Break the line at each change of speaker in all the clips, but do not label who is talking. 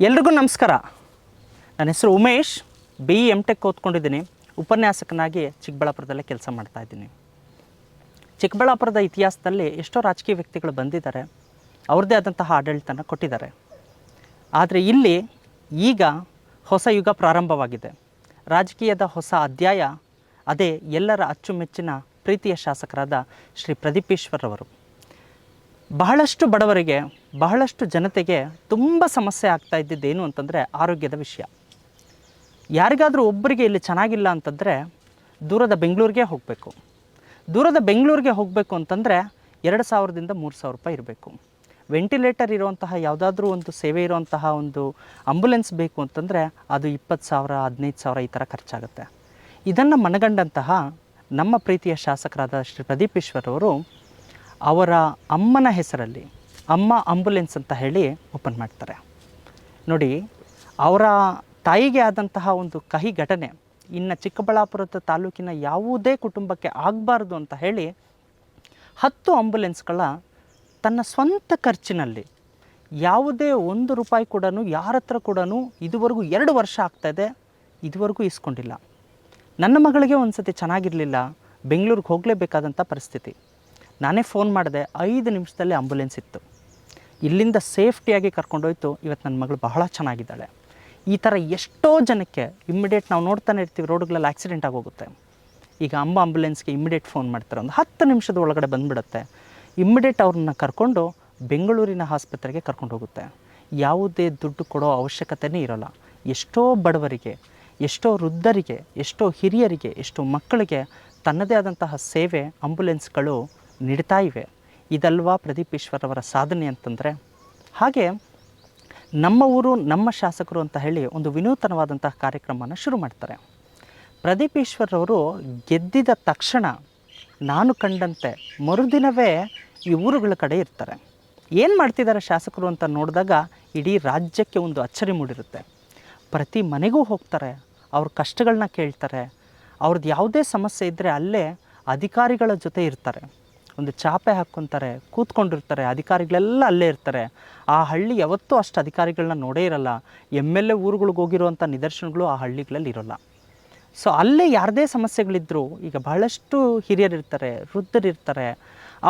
ಎಲ್ರಿಗೂ ನಮಸ್ಕಾರ. ನನ್ನ ಹೆಸರು ಉಮೇಶ್. ಬಿ ಎಂ ಟೆಕ್ ಓದ್ಕೊಂಡಿದ್ದೀನಿ. ಉಪನ್ಯಾಸಕನಾಗಿ ಚಿಕ್ಕಬಳ್ಳಾಪುರದಲ್ಲೇ ಕೆಲಸ ಮಾಡ್ತಾ ಇದ್ದೀನಿ. ಚಿಕ್ಕಬಳ್ಳಾಪುರದ ಇತಿಹಾಸದಲ್ಲಿ ಎಷ್ಟೋ ರಾಜಕೀಯ ವ್ಯಕ್ತಿಗಳು ಬಂದಿದ್ದಾರೆ. ಅವ್ರದ್ದೇ ಆದಂತಹ ಆಡಳಿತನ ಕೊಟ್ಟಿದ್ದಾರೆ. ಆದರೆ ಇಲ್ಲಿ ಈಗ ಹೊಸ ಯುಗ ಪ್ರಾರಂಭವಾಗಿದೆ. ರಾಜಕೀಯದ ಹೊಸ ಅಧ್ಯಾಯ, ಅದೇ ಎಲ್ಲರ ಅಚ್ಚುಮೆಚ್ಚಿನ ಪ್ರೀತಿಯ ಶಾಸಕರಾದ ಶ್ರೀ ಪ್ರದೀಪೇಶ್ವರವರು ಬಹಳಷ್ಟು ಬಡವರಿಗೆ ಬಹಳಷ್ಟು ಜನತೆಗೆ ತುಂಬ ಸಮಸ್ಯೆ ಆಗ್ತಾ ಇದ್ದಿದ್ದೇನು ಅಂತಂದರೆ ಆರೋಗ್ಯದ ವಿಷಯ. ಯಾರಿಗಾದರೂ ಒಬ್ಬರಿಗೆ ಇಲ್ಲಿ ಚೆನ್ನಾಗಿಲ್ಲ ಅಂತಂದರೆ ದೂರದ ಬೆಂಗಳೂರಿಗೆ ಹೋಗಬೇಕು. ದೂರದ ಬೆಂಗಳೂರಿಗೆ ಹೋಗಬೇಕು ಅಂತಂದರೆ ಎರಡು ಸಾವಿರದಿಂದ ಮೂರು ಸಾವಿರ ರೂಪಾಯಿ ಇರಬೇಕು. ವೆಂಟಿಲೇಟರ್ ಇರುವಂತಹ ಯಾವುದಾದ್ರೂ ಒಂದು ಸೇವೆ ಇರುವಂತಹ ಒಂದು ಆಂಬುಲೆನ್ಸ್ ಬೇಕು ಅಂತಂದರೆ ಅದು ಇಪ್ಪತ್ತು ಸಾವಿರ, ಹದಿನೈದು ಸಾವಿರ ಈ ಥರ ಖರ್ಚಾಗುತ್ತೆ. ಇದನ್ನು ಮನಗಂಡಂತಹ ನಮ್ಮ ಪ್ರೀತಿಯ ಶಾಸಕರಾದ ಶ್ರೀ ಪ್ರದೀಪೇಶ್ವರ್ ಅವರು ಅವರ ಅಮ್ಮನ ಹೆಸರಲ್ಲಿ ಅಮ್ಮ ಆಂಬುಲೆನ್ಸ್ ಅಂತ ಹೇಳಿ ಓಪನ್ ಮಾಡ್ತಾರೆ. ನೋಡಿ, ಅವರ ತಾಯಿಗೆ ಆದಂತಹ ಒಂದು ಕಹಿ ಘಟನೆ, ಇನ್ನು ಚಿಕ್ಕಬಳ್ಳಾಪುರದ ತಾಲೂಕಿನ ಯಾವುದೇ ಕುಟುಂಬಕ್ಕೆ ಆಗಬಾರ್ದು ಅಂತ ಹೇಳಿ ಹತ್ತು ಆಂಬುಲೆನ್ಸ್ಗಳ ತನ್ನ ಸ್ವಂತ ಖರ್ಚಿನಲ್ಲಿ ಯಾವುದೇ ಒಂದು ರೂಪಾಯಿ ಕೂಡ ಯಾರ ಹತ್ರ ಕೂಡ ಇದುವರೆಗೂ ಎರಡು ವರ್ಷ ಆಗ್ತಾಯಿದೆ ಇದುವರೆಗೂ ಇಸ್ಕೊಂಡಿಲ್ಲ ನನ್ನ ಮಗಳಿಗೆ ಒಂದು ಸತಿ ಚೆನ್ನಾಗಿರಲಿಲ್ಲ, ಬೆಂಗಳೂರಿಗೆ ಹೋಗಲೇಬೇಕಾದಂಥ ಪರಿಸ್ಥಿತಿ. ನಾನೇ ಫೋನ್ ಮಾಡಿದೆ, ಐದು ನಿಮಿಷದಲ್ಲಿ ಆಂಬುಲೆನ್ಸ್ ಇತ್ತು. ಇಲ್ಲಿಂದ ಸೇಫ್ಟಿಯಾಗಿ ಕರ್ಕೊಂಡೋಯ್ತು. ಇವತ್ತು ನನ್ನ ಮಗಳು ಬಹಳ ಚೆನ್ನಾಗಿದ್ದಾಳೆ. ಈ ಥರ ಎಷ್ಟೋ ಜನಕ್ಕೆ ಇಮ್ಮಿಡಿಯೇಟ್ ನಾವು ನೋಡ್ತಾನೆ ಇರ್ತೀವಿ, ರೋಡ್ಗಳಲ್ಲಿ ಆಕ್ಸಿಡೆಂಟ್ ಆಗೋಗುತ್ತೆ. ಈಗ ಅಂಬ ಆಂಬುಲೆನ್ಸ್ಗೆ ಇಮ್ಮಿಡಿಯೇಟ್ ಫೋನ್ ಮಾಡ್ತಾರೆ. ಒಂದು ಹತ್ತು ನಿಮಿಷದ ಒಳಗಡೆ ಬಂದುಬಿಡುತ್ತೆ. ಇಮ್ಮಿಡಿಯೇಟ್ ಅವ್ರನ್ನ ಕರ್ಕೊಂಡು ಬೆಂಗಳೂರಿನ ಆಸ್ಪತ್ರೆಗೆ ಕರ್ಕೊಂಡು ಹೋಗುತ್ತೆ ಯಾವುದೇ ದುಡ್ಡು ಕೊಡೋ ಅವಶ್ಯಕತೆಯೇ ಇರೋಲ್ಲ. ಎಷ್ಟೋ ಬಡವರಿಗೆ, ಎಷ್ಟೋ ವೃದ್ಧರಿಗೆ, ಎಷ್ಟೋ ಹಿರಿಯರಿಗೆ, ಎಷ್ಟೋ ಮಕ್ಕಳಿಗೆ ತನ್ನದೇ ಆದಂತಹ ಸೇವೆ ಆಂಬುಲೆನ್ಸ್ಗಳು ನೀಡ್ತಾ ಇವೆ. ಇದಲ್ವಾ ಪ್ರದೀಪ್ ಈಶ್ವರವರ ಸಾಧನೆ ಅಂತಂದರೆ, ಹಾಗೆ ನಮ್ಮ ಊರು, ನಮ್ಮ ಶಾಸಕರು ಅಂತ ಹೇಳಿ ಒಂದು ವಿನೂತನವಾದಂತಹ ಕಾರ್ಯಕ್ರಮನ ಶುರು ಮಾಡ್ತಾರೆ. ಪ್ರದೀಪ್ ಈಶ್ವರವರು ಗೆದ್ದಿದ ತಕ್ಷಣ ನಾನು ಕಂಡಂತೆ ಮರುದಿನವೇ ಈ ಊರುಗಳ ಕಡೆ ಇರ್ತಾರೆ. ಏನು ಮಾಡ್ತಿದ್ದಾರೆ ಶಾಸಕರು ಅಂತ ನೋಡಿದಾಗ ಇಡೀ ರಾಜ್ಯಕ್ಕೆ ಒಂದು ಅಚ್ಚರಿ ಮೂಡಿರುತ್ತೆ. ಪ್ರತಿ ಮನೆಗೂ ಹೋಗ್ತಾರೆ, ಅವ್ರ ಕಷ್ಟಗಳನ್ನ ಕೇಳ್ತಾರೆ ಅವ್ರದ್ದು ಯಾವುದೇ ಸಮಸ್ಯೆ ಇದ್ದರೆ ಅಲ್ಲೇ ಅಧಿಕಾರಿಗಳ ಜೊತೆ ಇರ್ತಾರೆ. ಒಂದು ಚಾಪೆ ಹಾಕ್ಕೊತಾರೆ, ಕೂತ್ಕೊಂಡಿರ್ತಾರೆ, ಅಧಿಕಾರಿಗಳೆಲ್ಲ ಅಲ್ಲೇ ಇರ್ತಾರೆ. ಆ ಹಳ್ಳಿ ಯಾವತ್ತೂ ಅಷ್ಟು ಅಧಿಕಾರಿಗಳನ್ನ ನೋಡೇ ಇರಲ್ಲ. ಎಂ ಎಲ್ ಎ ಊರುಗಳಿಗೆ ಹೋಗಿರುವಂಥ ನಿದರ್ಶನಗಳು ಆ ಹಳ್ಳಿಗಳಲ್ಲಿ ಇರೋಲ್ಲ. ಸೊ ಅಲ್ಲೇ ಯಾರದೇ ಸಮಸ್ಯೆಗಳಿದ್ದರೂ ಈಗ ಬಹಳಷ್ಟು ಹಿರಿಯರಿರ್ತಾರೆ ವೃದ್ಧರಿರ್ತಾರೆ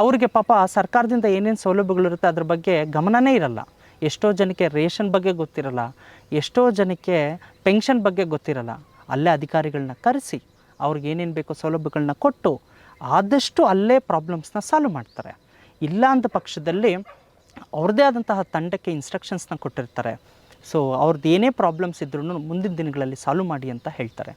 ಅವ್ರಿಗೆ ಪಾಪ ಸರ್ಕಾರದಿಂದ ಏನೇನು ಸೌಲಭ್ಯಗಳಿರುತ್ತೆ ಅದ್ರ ಬಗ್ಗೆ ಗಮನವೇ ಇರಲ್ಲ. ಎಷ್ಟೋ ಜನಕ್ಕೆ ರೇಷನ್ ಬಗ್ಗೆ ಗೊತ್ತಿರಲ್ಲ. ಎಷ್ಟೋ ಜನಕ್ಕೆ ಪೆನ್ಷನ್ ಬಗ್ಗೆ ಗೊತ್ತಿರಲ್ಲ. ಅಲ್ಲೇ ಅಧಿಕಾರಿಗಳನ್ನ ಕರೆಸಿ, ಅವ್ರಿಗೆ ಏನೇನು ಬೇಕೋ ಸೌಲಭ್ಯಗಳನ್ನ ಕೊಟ್ಟು ಆದಷ್ಟು ಅಲ್ಲೇ ಪ್ರಾಬ್ಲಮ್ಸ್ನ ಸಾಲ್ವ್ ಮಾಡ್ತಾರೆ. ಇಲ್ಲ ಅಂದ ಪಕ್ಷದಲ್ಲಿ ಅವ್ರದ್ದೇ ಆದಂತಹ ತಂಡಕ್ಕೆ ಇನ್ಸ್ಟ್ರಕ್ಷನ್ಸ್ನ ಕೊಟ್ಟಿರ್ತಾರೆ. ಸೊ ಅವ್ರದ್ದು ಏನೇ ಪ್ರಾಬ್ಲಮ್ಸ್ ಇದ್ರೂ ಮುಂದಿನ ದಿನಗಳಲ್ಲಿ ಸಾಲ್ವ್ ಮಾಡಿ ಅಂತ ಹೇಳ್ತಾರೆ.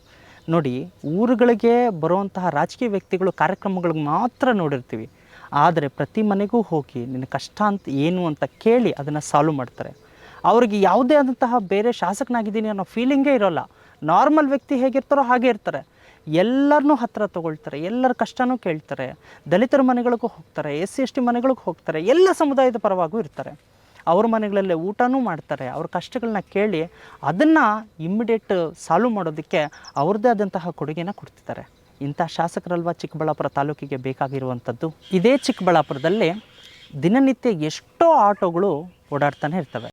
ನೋಡಿ, ಊರುಗಳಿಗೆ ಬರುವಂತಹ ರಾಜಕೀಯ ವ್ಯಕ್ತಿಗಳು ಕಾರ್ಯಕ್ರಮಗಳಿಗೆ ಮಾತ್ರ ನೋಡಿರ್ತೀವಿ. ಆದರೆ ಪ್ರತಿ ಮನೆಗೂ ಹೋಗಿ ನಿನ್ನ ಕಷ್ಟ ಅಂತ ಏನು ಅಂತ ಕೇಳಿ ಅದನ್ನು ಸಾಲ್ವ್ ಮಾಡ್ತಾರೆ. ಅವ್ರಿಗೆ ಯಾವುದೇ ಆದಂತಹ ಬೇರೆ ಶಾಸಕನಾಗಿದ್ದೀನಿ ಅನ್ನೋ ಫೀಲಿಂಗೇ ಇರೋಲ್ಲ. ನಾರ್ಮಲ್ ವ್ಯಕ್ತಿ ಹೇಗಿರ್ತಾರೋ ಹಾಗೆ ಇರ್ತಾರೆ. ಎಲ್ಲರನ್ನೂ ಹತ್ತಿರ ತೊಗೊಳ್ತಾರೆ, ಎಲ್ಲರ ಕಷ್ಟನೂ ಕೇಳ್ತಾರೆ, ದಲಿತರ ಮನೆಗಳಿಗೂ ಹೋಗ್ತಾರೆ, ಎಸ್ ಸಿ ಎಸ್ ಟಿ ಮನೆಗಳಿಗೂ ಹೋಗ್ತಾರೆ, ಎಲ್ಲ ಸಮುದಾಯದ ಪರವಾಗೂ ಇರ್ತಾರೆ. ಅವ್ರ ಮನೆಗಳಲ್ಲೇ ಊಟನೂ ಮಾಡ್ತಾರೆ, ಅವ್ರ ಕಷ್ಟಗಳನ್ನ ಕೇಳಿ ಅದನ್ನು ಇಮ್ಮಿಡಿಯೇಟ್ ಸಾಲ್ವ್ ಮಾಡೋದಕ್ಕೆ ಅವ್ರದ್ದೇ ಆದಂತಹ ಕೊಡುಗೆನ ಕೊಡ್ತಿದ್ದಾರೆ. ಇಂಥ ಶಾಸಕರಲ್ವಾ ಚಿಕ್ಕಬಳ್ಳಾಪುರ ತಾಲೂಕಿಗೆ ಬೇಕಾಗಿರುವಂಥದ್ದು? ಇದೇ ಚಿಕ್ಕಬಳ್ಳಾಪುರದಲ್ಲಿ ದಿನನಿತ್ಯ ಎಷ್ಟೋ ಆಟೋಗಳು ಓಡಾಡ್ತಾನೆ ಇರ್ತವೆ.